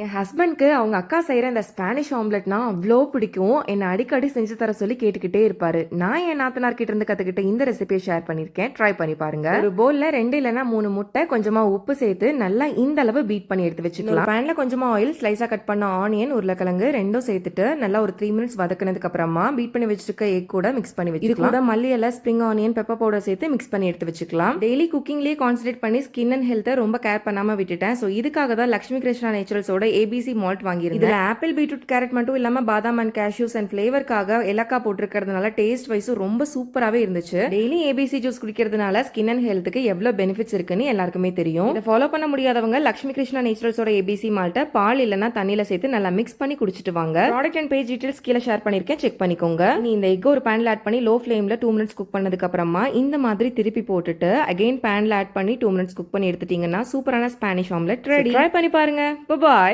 என் ஹஸ்பண்ட்க்கு அவங்க அக்கா செய்கிற இந்த ஸ்பானிஷ் ஆம்லெட்னா அவ்வளோ பிடிக்கும். என்னை அடிக்கடி செஞ்சு தர சொல்லி கேட்டுக்கிட்டே இருப்பாரு. நான் என் நாத்தனார் கிட்ட இருந்து கற்றுக்கிட்ட இந்த ரெசிபியை ஷேர் பண்ணியிருக்கேன். ட்ரை பண்ணி பாருங்க. ஒரு பவுலில் ரெண்டு இல்லைன்னா மூணு முட்டை கொஞ்சமாக உப்பு சேர்த்து நல்லா இந்த அளவு பீட் பண்ணி எடுத்து வச்சுக்கலாம். பேனில் கொஞ்சமாக ஆயில் ஸ்லைஸாக கட் பண்ண ஆனியன் உருளைக்கிழங்கு ரெண்டும் சேர்த்துட்டு நல்லா ஒரு த்ரீ மினிட்ஸ் வதக்குனதுக்கு அப்புறமா பீட் பண்ணி வச்சிருக்க எக் கூட மிக்ஸ் பண்ணி வச்சு இது கூட மல்லி இலை ஸ்ப்ரிங் ஆனியன் பெப்பர் பவுடர் சேர்த்து மிக்ஸ் பண்ணி எடுத்து வச்சுக்கலாம். டெய்லி குக்கிங்லேயே கான்சன்ட்ரேட் பண்ணி ஸ்கின் அண்ட் ஹெல்த்தை ரொம்ப கேர் பண்ணாம விட்டுட்டேன். ஸோ இதுக்காக தான் லக்ஷ்மி கிருஷ்ணா நேச்சுரல்ஸோட ஏபிசி மால்ட் வாங்கியிருந்தேன். இதில் ஆப்பிள் பீட்ரூட் கேரட் மட்டும் இல்லாமல் பாதாம் அண்ட் கேஷ்யூஸ் அண்ட் ஃப்ளேவருக்காக ஏலக்காய் போட்டிருக்கிறதுனால டேஸ்ட் வைஸும் ரொம்ப சூப்பராகவே இருந்துச்சு. டெய்லி ஏபிசி ஜூஸ் குடிக்கிறதுனால ஸ்கின் அண்ட் ஹெல்த்துக்கு எவ்வளோ பெனிஃபிட்ஸ் இருக்குன்னு எல்லாருக்குமே தெரியும். இதை ஃபாலோ பண்ண முடியாதவங்க லக்ஷ்மி கிருஷ்ணா நேச்சுரல்ஸோட ஏபிசி மால்ட்டை பால் இல்லைன்னா தண்ணியில் சேர்த்து நல்லா மிக்ஸ் பண்ணி குடிச்சிட்டு வாங்க. ப்ராடக்ட் அண்ட் பேஜ் டீட்டெயில்ஸ் கீழே ஷேர் பண்ணியிருக்கேன். செக் பண்ணிக்கோங்க. நீ இந்த எக் ஒரு பேனில் ஆட் பண்ணி லோ ஃப்ளேமில் டூ மினிட்ஸ் குக் பண்ணதுக்கு அப்புறமா இந்த மாதிரி திருப்பி போட்டுட்டு அகைன் பேனில் ஆட் பண்ணி டூ மினிட்ஸ் குக் பண்ணி எடுத்துட்டீங்கன்னா சூப்பரான ஸ்பானிஷ் ஆம்லெட் ரெடி ட்ரை பண்ணி பாருங்க. பாய்